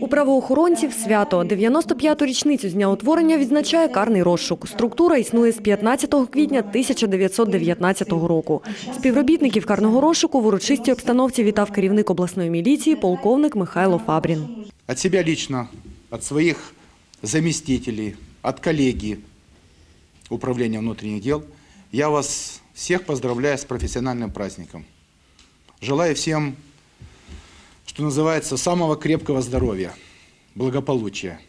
У правоохоронців свято 95-ту річницю з дня утворення відзначає карний розшук. Структура існує з 15 квітня 1919 року. Співробітників карного розшуку в урочистій обстановці вітав керівник обласної міліції полковник Михайло Фабрін. От себя лично, от своих заместителей, от коллеги Управления внутренних дел, я вас всех поздравляю с профессиональным праздником. Желаю всем, что называется, самого крепкого здоровья, благополучия.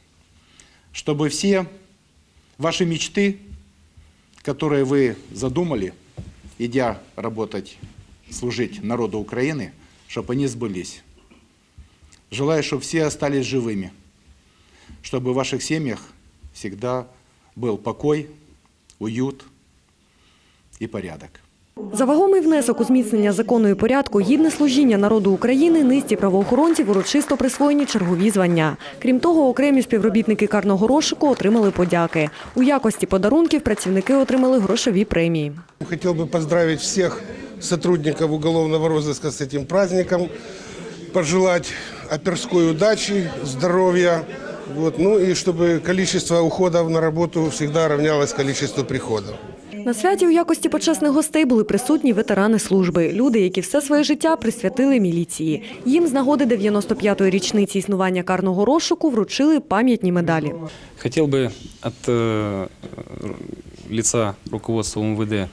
Чтобы все ваши мечты, которые вы задумали, идя работать, служить народу Украины, чтобы они сбылись. Желаю, чтобы все остались живыми, чтобы в ваших семьях всегда был покой, уют и порядок. За вагомий внесок у зміцнення закону і порядку, гідне служіння народу України низці правоохоронців урочисто присвоєні чергові звання. Крім того, окремі співробітники карного розшуку отримали подяки. У якості подарунків працівники отримали грошові премії. Хотел бы поздравить всех сотрудников уголовного розыска с этим праздником, пожелать оперской удачи, здоровья, вот, ну и чтобы количество уходов на работу всегда равнялось количеству приходов. На святі у якості почесних гостей були присутні ветерани служби, люди, які все своє життя присвятили міліції. Їм з нагоди 95-ї річниці існування карного розшуку вручили пам'ятні медалі. Хотел бы от э, лица руководства МВД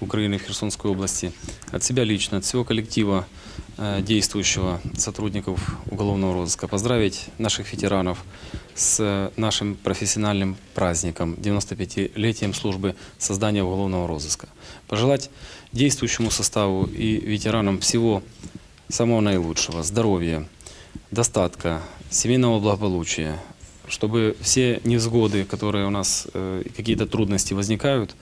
Украины в Херсонской области, от себя лично, от всего коллектива э, действующего сотрудников уголовного розыска поздравить наших ветеранов с э, нашим профессиональным праздником, 95-летием службы создания уголовного розыска. Пожелать действующему составу и ветеранам всего самого наилучшего, здоровья, достатка, семейного благополучия, чтобы все невзгоды, которые у нас, э, какие-то трудности возникают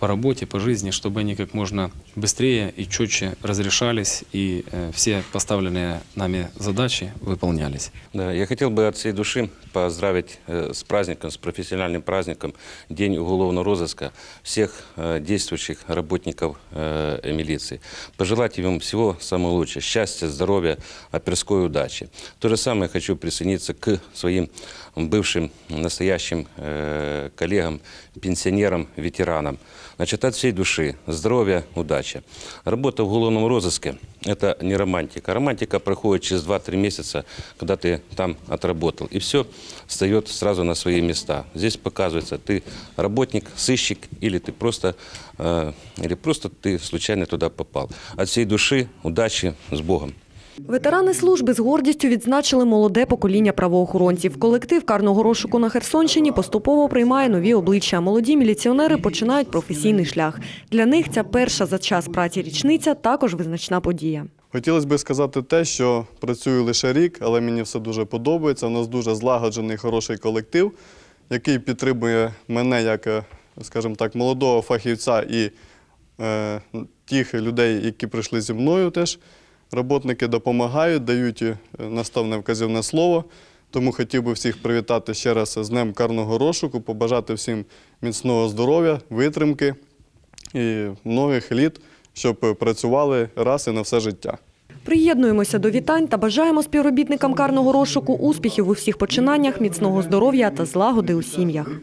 по работе, по жизни, чтобы они как можно быстрее и четче разрешались и э, все поставленные нами задачи выполнялись. Да, я хотел бы от всей души поздравить э, с праздником, с профессиональным праздником День уголовного розыска всех э, действующих работников э, милиции. Пожелать им всего самого лучшего, счастья, здоровья, оперской удачи. То же самое хочу присоединиться к своим бывшим, настоящим э, коллегам, пенсионерам, ветеранам. Значит, от всей души здоровья, удачи. Работа в уголовном розыске – это не романтика. Романтика проходит через 2-3 месяца, когда ты там отработал. И все встает сразу на свои места. Здесь показывается, ты работник, сыщик или ты просто, э, или просто ты случайно туда попал. От всей души удачи, с Богом. Ветерани служби з гордістю відзначили молоде покоління правоохоронців. Колектив карного розшуку на Херсонщині поступово приймає нові обличчя. Молоді міліціонери починають професійний шлях. Для них ця перша за час праці річниця також визначна подія. Хотілося б сказати те, що працюю лише рік, але мені все дуже подобається. У нас дуже злагоджений хороший колектив, який підтримує мене як, е, скажімо так, молодого фахівця і е, тих людей, які прийшли зі мною теж. Роботники допомагають, дають е, наставне вказівне слово. Тому хотів би всіх привітати ще раз з Днем карного розшуку, побажати всім міцного здоров'я, витримки і многих літ, щоб працювали раз і на все життя. Приєднуємося до вітань та бажаємо співробітникам карного розшуку успіхів у всіх починаннях, міцного здоров'я та злагоди у сім'ях.